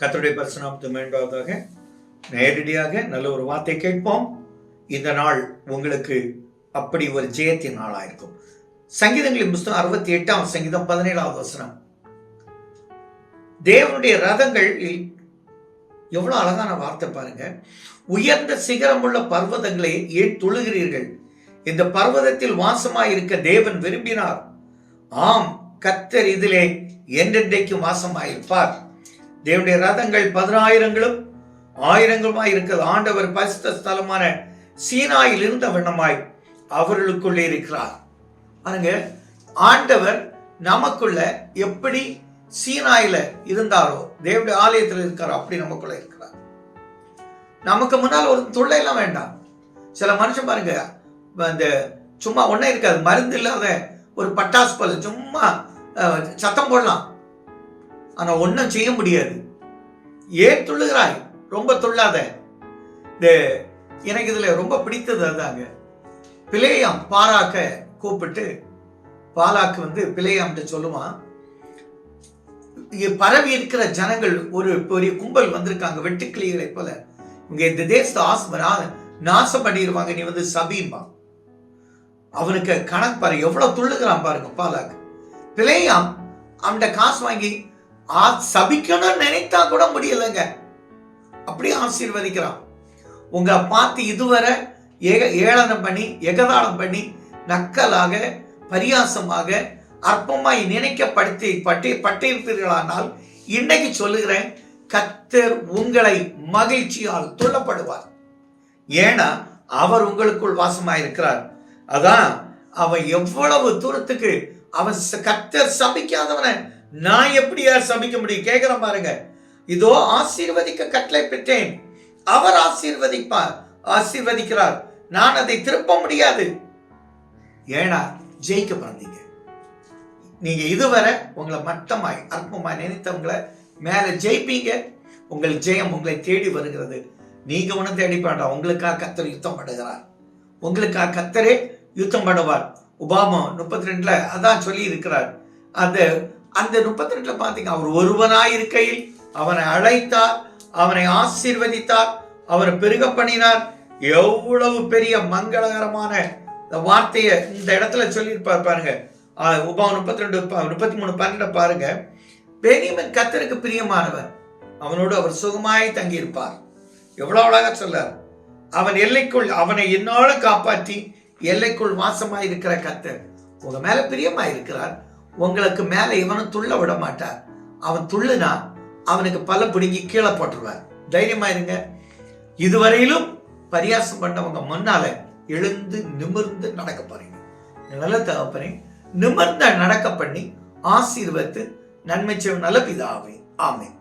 கத்தருடைய பரிசுநாமத்து மேம்பாவதாக நேரடியாக நல்ல ஒரு வார்த்தை கேட்போம். இந்த நாள் உங்களுக்கு அப்படி ஒரு ஜெயத்தின் நாளாக இருக்கும். சங்கீதங்களின் புஸ்தகம் அறுபத்தி எட்டாம் சங்கீதம் பதினேழாவது வசனம். தேவனுடைய ரதங்கள் எவ்வளவு அழகான வார்த்தை பாருங்க. உயர்ந்த சிகரம் உள்ள பர்வதங்களை ஏன் தொழுகிறீர்கள்? இந்த பர்வதத்தில் வாசமாயிருக்க தேவன் விரும்பினார். ஆம் கத்தர் இதிலே என்றென்றைக்கும் வாசமாயிருப்பார். தேவனுடைய ரதங்கள் பதினாயிரங்களும் ஆயிரங்களுமாய் இருக்கிறது. ஆண்டவர் பரிசுத்த ஸ்தலமான சீனாயில் இருந்த வண்ணமாய் அவர்களுக்குள்ளே இருக்கிறார். பாருங்க ஆண்டவர் நமக்குள்ள எப்படி சீனாயில இருந்தாரோ தேவடைய ஆலயத்தில் இருக்காரோ அப்படி நமக்குள்ள இருக்கிறார். நமக்கு முன்னால் ஒரு தொல்லை எல்லாம் வேண்டாம். சில மனுஷன் பாருங்க இந்த சும்மா ஒன்றும் இருக்காது. மருந்து இல்லாத ஒரு பட்டாசு போல சும்மா சத்தம் போடலாம். ஆனா ஒன்றும் செய்ய முடியாது. ஏன் துள்ளுகிறாய்? ரொம்ப துள்ளாத. இந்த எனக்கு இதுல ரொம்ப பிடித்தது அதாங்க. பிளேயாம் பாராக்க கூப்பிட்டு பாலாக்கு வந்து பிளேயாம்கிட்ட சொல்லுவான் இங்கே பரவி இருக்கிற ஜனங்கள் ஒரு பெரிய கும்பல் வந்திருக்காங்க வெட்டுக்கிளிகளை போல. இங்க இந்த தேசத்தை ஆசமரா நாசம் பண்ணிடுவாங்க நீ வந்து சபீம்பா அவனுக்கு கணக்கு பாரு எவ்வளவு துள்ளுகிறான் பாருங்க பாலாக்கு. பிளேயாம் அவன்கிட்ட காசு வாங்கி சபிக்கணும்னு நினைத்தா கூட முடியலைங்க. அப்படியே ஆசீர்வதிக்கிறான். உங்க பார்த்து இதுவரை ஏக ஏளனம் பண்ணி எகதாளம் பண்ணி நக்கலாக பரியாசமாக அற்பமாய் நினைக்கப்படுத்தி பட்டி பட்டிருப்பீர்களானால் இன்னைக்கு சொல்லுகிறேன் கத்தர் உங்களை மகிழ்ச்சியால் துள்ளப்படுவார். ஏன்னா அவர் உங்களுக்குள் வாசமாயிருக்கிறார் அதான் அவன் எவ்வளவு தூரத்துக்கு அவன் கத்தர் சபிக்காதவனை நான் எப்படியா சபிக்க முடியும்? கேட்கிறேன் பாருங்க. இதோ ஆசீர்வதிக்க கட்டளை பெற்றேன். அவர் ஆசீர்வதிப்பார். ஆசீர்வதிக்கிறார். நான் அதை திருப்ப முடியாது. ஏன்னா ஜெயிக்க பிறந்தீங்க. நீங்க இதுவரை உங்களை மட்டமாய் அற்பமாய் நினைத்தவங்களை மேல ஜெயிப்பீங்க. உங்கள் ஜெயம் உங்களை தேடி வருகிறது. நீங்க ஒன்றும் தேடி வேண்டாம். உங்களுக்காக கத்தர் யுத்தம் பண்ணுகிறார் உங்களுக்காக கத்தரே யுத்தம் பண்ணுவார் உபாமா முப்பத்தி ரெண்டுல அதான் சொல்லி இருக்கிறார் அந்த அந்த முப்பத்தி ரெண்டுல பாத்தீங்க அவர் ஒருவனாய் இருக்கையில் அவனை அழைத்தார் அவனை ஆசீர்வதித்தார் அவரை பெருக பண்ணினார். எவ்வளவு பெரிய மங்களகரமான இந்த வார்த்தையை இந்த இடத்துல சொல்லியிருப்பார் பாருங்க. உபா முப்பத்தி ரெண்டு முப்பத்தி மூணு பன்னெண்டு பாருங்க. பெரியவன் கத்தருக்கு பிரியமானவன் அவனோடு அவர் சுகமாய் தங்கியிருப்பார். எவ்வளவு அழகா சொல்லார். அவன் எல்லைக்குள் அவனை என்னோட காப்பாற்றி எல்லைக்குள் வாசமாய் இருக்கிற கத்தர் உங்க மேல பிரியமா இருக்கிறார் உங்களுக்கு மேல இவனும் துள்ள விட மாட்டார். அவன் துள்ளுனா அவனுக்கு பல பிடுங்கி கீழே போட்டுருவார். தைரியமா இருங்க. இதுவரையிலும் பரியாசம் பண்ணவங்க முன்னால எழுந்து நிமிர்ந்து நடக்க போறீங்க. நல்ல தகப்பனே நிமிர்ந்த நடக்க பண்ணி ஆசீர்வத்து நன்மை செய்யும் நல்ல பிதாவே. ஆமே